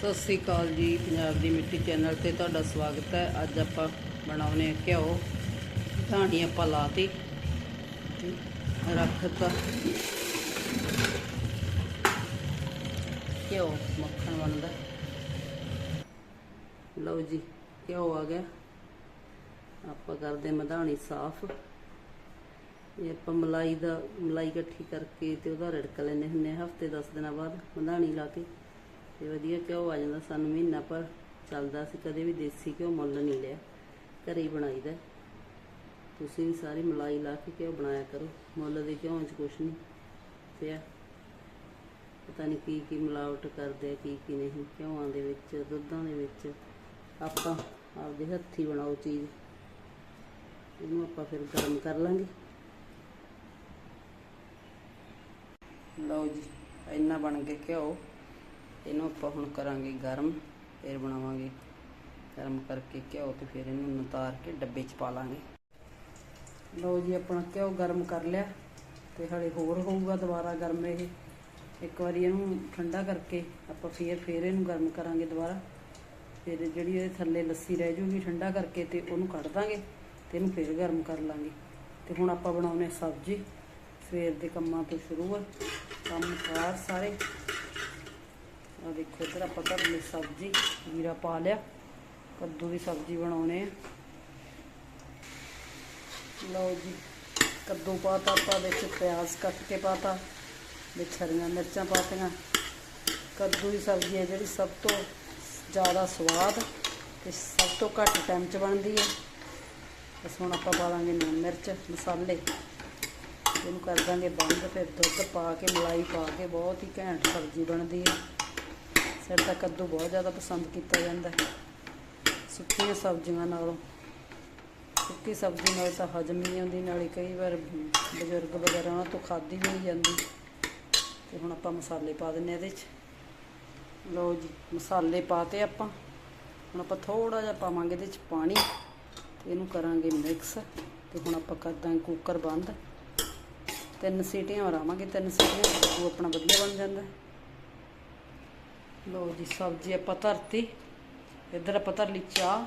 ਸਤਿ ਸ੍ਰੀ ਅਕਾਲ ਜੀ, ਪੰਜਾਬ ਦੀ ਮਿੱਟੀ ਚੈਨਲ ਤੇ ਤੁਹਾਡਾ ਸਵਾਗਤ ਹੈ। ਅੱਜ ਆਪਾਂ ਬਣਾਉਨੇ ਆ ਘਿਓ। ਧਾਣੀ ਆਪਾਂ ਲਾਤੀ। ਤੇ। ਰੱਖਤਾ ਘਿਓ ਮੱਖਣ ਬਣਦਾ। ਲਓ ਜੀ, ਘਿਓ ਆ ਗਿਆ। ਆਪਾਂ ਕਰਦੇ ਮਧਾਣੀ ਸਾਫ਼। ਇਹ ਆਪਾਂ ਮਲਾਈ ਦਾ, ਮਲਾਈ ਇਕੱਠੀ ਕਰਕੇ ਤੇ ਉਹਦਾ ਰਿੜਕ ਲੈਨੇ ਹੁੰਨੇ ਹਫ਼ਤੇ 10 ਦਿਨਾਂ ਬਾਅਦ ਮਧਾਣੀ ਲਾ ਕੇ ਤੇ ਵਧੀਆ ਘਿਓ ਆ ਜਾਂਦਾ ਸਾਨੂੰ ਮਹੀਨਾ ਪਰ ਚੱਲਦਾ ਸੀ, ਕਦੇ ਵੀ ਦੇਸੀ ਘਿਓ ਮੁੱਲ ਨਹੀਂ ਲਿਆ। ਘਰੇ ਹੀ ਬਣਾਈਦਾ। ਤੁਸੀਂ ਵੀ ਸਾਰੀ ਮਲਾਈ ਲਾ ਕੇ ਘਿਓ ਬਣਾਇਆ ਕਰੋ, ਮੁੱਲ ਦੇ ਘਿਓ 'ਚ ਕੁਛ ਨਹੀਂ ਪਿਆ। ਪਤਾ ਨਹੀਂ ਕੀ ਕੀ ਮਿਲਾਵਟ ਕਰਦੇ ਆ, ਕੀ ਕੀ ਨਹੀਂ। ਘਿਓਆਂ ਦੇ ਵਿੱਚ, ਦੁੱਧਾਂ ਦੇ ਵਿੱਚ ਆਪਾਂ ਆਪਦੇ ਹੱਥੀ ਬਣਾਓ ਚੀਜ਼। ਇਹਨੂੰ ਆਪਾਂ ਫਿਰ ਗਰਮ ਕਰ ਲਾਂਗੇ। ਲਓ ਜੀ, ਇੰਨਾ ਬਣ ਕੇ ਘਿਓ। ਇਹਨੂੰ ਆਪਾਂ ਹੁਣ ਕਰਾਂਗੇ ਗਰਮ, ਫਿਰ ਬਣਾਵਾਂਗੇ। ਗਰਮ ਕਰਕੇ ਘਿਓ ਤੇ ਫਿਰ ਇਹਨੂੰ ਨਤਾਰ ਕੇ ਡੱਬੇ 'ਚ ਪਾ ਲਾਂਗੇ। ਲਓ ਜੀ, ਆਪਣਾ ਘਿਓ ਗਰਮ ਕਰ ਲਿਆ ਤੇ ਹਲੇ ਹੋਰ ਹੋਊਗਾ ਦੁਬਾਰਾ ਗਰਮ ਇਹ। ਇੱਕ ਵਾਰੀ ਇਹਨੂੰ ਠੰਡਾ ਕਰਕੇ ਆਪਾਂ ਫੇਰ ਫੇਰ ਇਹਨੂੰ ਗਰਮ ਕਰਾਂਗੇ ਦੁਬਾਰਾ। ਫਿਰ ਜਿਹੜੀ ਇਹਦੇ ਥੱਲੇ ਲੱਸੀ ਰਹਿ ਜੂਗੀ ਠੰਡਾ ਕਰਕੇ ਤੇ ਉਹਨੂੰ ਕੱਢ ਦਾਂਗੇ ਤੇ ਇਹਨੂੰ ਫੇਰ ਗਰਮ ਕਰ ਲਾਂਗੇ। ਤੇ ਹੁਣ ਆਪਾਂ ਬਣਾਉਨੇ ਸਬਜ਼ੀ। ਸਵੇਰ ਦੇ ਕੰਮਾਂ ਤੋਂ ਸ਼ੁਰੂ ਆ। ਕੰਮ ਕਾਰ ਸਾਰੇ। ਆ ਦੇਖੋ ਇੱਧਰ ਆਪਾਂ ਕਰ ਲਈ ਸਬਜ਼ੀ ਜੀਰਾ ਪਾ ਲਿਆ। ਕੱਦੂ ਦੀ ਸਬਜ਼ੀ ਬਣਾਉਣੇ ਆ। ਲਓ ਜੀ, ਕੱਦੂ ਪਾਤਾ ਆਪਾਂ, ਵਿੱਚ ਪਿਆਜ਼ ਕੱਟ ਕੇ ਪਾਤਾ, ਵਿੱਚ ਹਰੀਆਂ ਮਿਰਚਾਂ ਪਾਤੀਆਂ। ਕੱਦੂ ਦੀ ਸਬਜ਼ੀ ਹੈ ਜਿਹੜੀ ਸਭ ਤੋਂ ਜ਼ਿਆਦਾ ਸਵਾਦ ਤੇ ਸਭ ਤੋਂ ਘੱਟ ਟਾਈਮ 'ਚ ਬਣਦੀ ਹੈ। ਬਸ ਹੁਣ ਆਪਾਂ ਪਾ ਦਾਂਗੇ ਲੂਣ ਮਿਰਚ, ਮਸਾਲੇ। ਇਹਨੂੰ ਕਰ ਦਾਂਗੇ ਬੰਦ, ਫਿਰ ਦੁੱਧ ਪਾ ਕੇ, ਮਲਾਈ ਪਾ ਕੇ, ਬਹੁਤ ਹੀ ਘੈਂਟ ਸਬਜ਼ੀ ਬਣਦੀ ਹੈ। ਫਿਰ ਤਾਂ ਕੱਦੂ ਬਹੁਤ ਜ਼ਿਆਦਾ ਪਸੰਦ ਕੀਤਾ ਜਾਂਦਾ ਹੈ। ਸੁੱਕੀਆਂ ਸਬਜ਼ੀਆਂ ਨਾਲੋਂ। ਸੁੱਕੀ ਸਬਜ਼ੀ ਨਾਲ ਤਾਂ ਹਜਮ ਨਹੀਂ ਆਉਂਦੀ, ਨਾਲੇ ਕਈ ਵਾਰ ਬਜ਼ੁਰਗ ਵਗੈਰਾ ਉਹਨਾਂ ਤੋਂ ਖਾਦੀ ਵੀ ਨਹੀਂ ਜਾਂਦੀ। ਤੇ ਹੁਣ ਆਪਾਂ ਮਸਾਲੇ ਪਾ ਦਿੰਨੇ ਇਹਦੇ 'ਚ। ਲਓ ਜੀ, ਮਸਾਲੇ ਪਾਤੇ ਆਪਾਂ। ਹੁਣ ਆਪਾਂ ਥੋੜਾ ਜਿਹਾ ਪਾਵਾਂਗੇ ਇਹਦੇ 'ਚ ਪਾਣੀ। ਤੇ ਇਹਨੂੰ ਕਰਾਂਗੇ ਮਿਕਸ। ਤੇ ਹੁਣ ਆਪਾਂ ਕਰ ਦਾਂਗੇ ਕੁੱਕਰ ਬੰਦ। ਤਿੰਨ ਸੀਟੀਆਂ ਮਰਾਵਾਂਗੇ ਤਿੰਨ ਸੀਟੀਆਂ। ਕੱਦੂ ਆਪਣਾ ਵਧੀਆ ਬਣ ਜਾਂਦਾ। ਲਓ ਜੀ, ਸਬਜ਼ੀ ਆਪਾਂ ਧਰਤੀ। ਇੱਧਰ ਆਪਾਂ ਧਰ ਲਈ ਚਾਹ।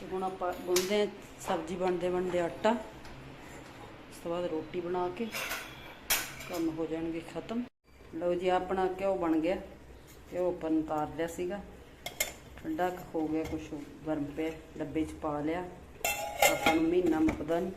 ਤੇ ਹੁਣ ਆਪਾਂ ਗੁੰਨਦੇ ਹਾਂ ਸਬਜ਼ੀ ਬਣਦੇ ਬਣਦੇ ਆਟਾ। ਉਸ ਤੋਂ ਬਾਅਦ ਰੋਟੀ ਬਣਾ ਕੇ ਕੰਮ ਹੋ ਜਾਣਗੇ ਖਤਮ। ਲਓ ਜੀ ਆਪਣਾ ਘਿਓ ਬਣ ਗਿਆ। ਘਿਓ ਆਪਾਂ ਨੂੰ ਉਤਾਰ ਲਿਆ ਸੀਗਾ। ਠੰਡਾ ਹੋ ਗਿਆ ਕੁਛ, ਗਰਮ ਪਿਆ, ਡੱਬੇ 'ਚ ਪਾ ਲਿਆ। ਆਪਾਂ ਨੂੰ ਮਹੀਨਾ ਮੁੱਕਦਾ ਨਹੀਂ